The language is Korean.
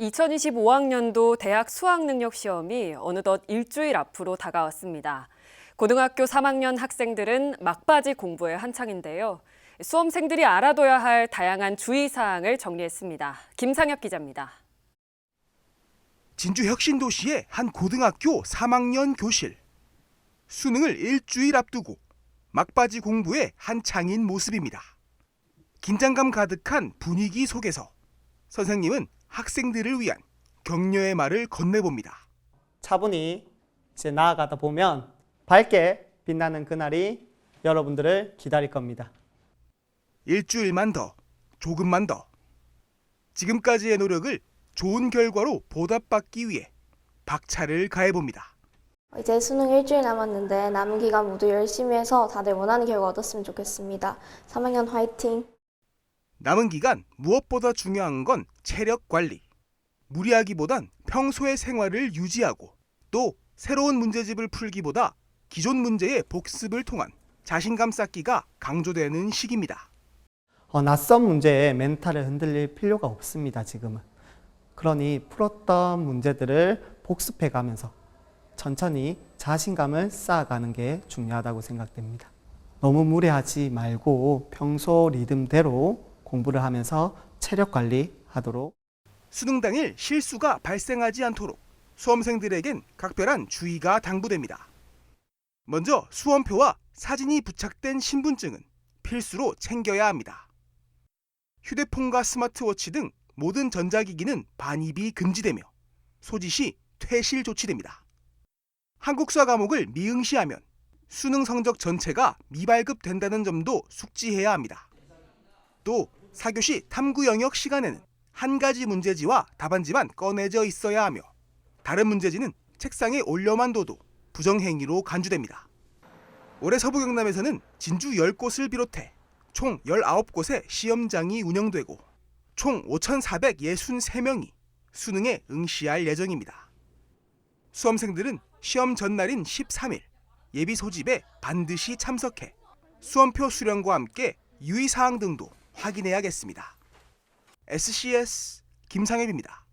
2025학년도 대학 수학능력 시험이 어느덧 일주일 앞으로 다가왔습니다. 고등학교 3학년 학생들은 막바지 공부에 한창인데요. 수험생들이 알아둬야 할 다양한 주의사항을 정리했습니다. 김상혁 기자입니다. 진주 혁신도시의 한 고등학교 3학년 교실. 수능을 일주일 앞두고 막바지 공부에 한창인 모습입니다. 긴장감 가득한 분위기 속에서 선생님은 학생들을 위한 격려의 말을 건네봅니다. 차분히 이제 나아가다 보면 밝게 빛나는 그날이 여러분들을 기다릴 겁니다. 일주일만 더, 조금만 더. 지금까지의 노력을 좋은 결과로 보답받기 위해 박차를 가해봅니다. 이제 수능 일주일 남았는데 남은 기간 모두 열심히 해서 다들 원하는 결과 얻었으면 좋겠습니다. 3학년 화이팅! 남은 기간 무엇보다 중요한 건 체력 관리. 무리하기보단 평소의 생활을 유지하고 또 새로운 문제집을 풀기보다 기존 문제의 복습을 통한 자신감 쌓기가 강조되는 시기입니다. 어, 낯선 문제에 멘탈을 흔들릴 필요가 없습니다, 지금은. 그러니 풀었던 문제들을 복습해 가면서 천천히 자신감을 쌓아가는 게 중요하다고 생각됩니다. 너무 무리하지 말고 평소 리듬대로 공부를 하면서 체력 관리하도록 수능 당일 실수가 발생하지 않도록 수험생들에겐 각별한 주의가 당부됩니다. 먼저 수험표와 사진이 부착된 신분증은 필수로 챙겨야 합니다. 휴대폰과 스마트워치 등 모든 전자기기는 반입이 금지되며 소지 시 퇴실 조치됩니다. 한국사 과목을 미응시하면 수능 성적 전체가 미발급된다는 점도 숙지해야 합니다. 또 사교시 탐구 영역 시간에는 한 가지 문제지와 답안지만 꺼내져 있어야 하며 다른 문제지는 책상에 올려만 둬도 부정행위로 간주됩니다. 올해 서부 경남에서는 진주 10곳을 비롯해 총 19곳의 시험장이 운영되고 총 5,463명이 수능에 응시할 예정입니다. 수험생들은 시험 전날인 13일 예비 소집에 반드시 참석해 수험표 수령과 함께 유의사항 등도 확인해야겠습니다. SCS 김상엽입니다.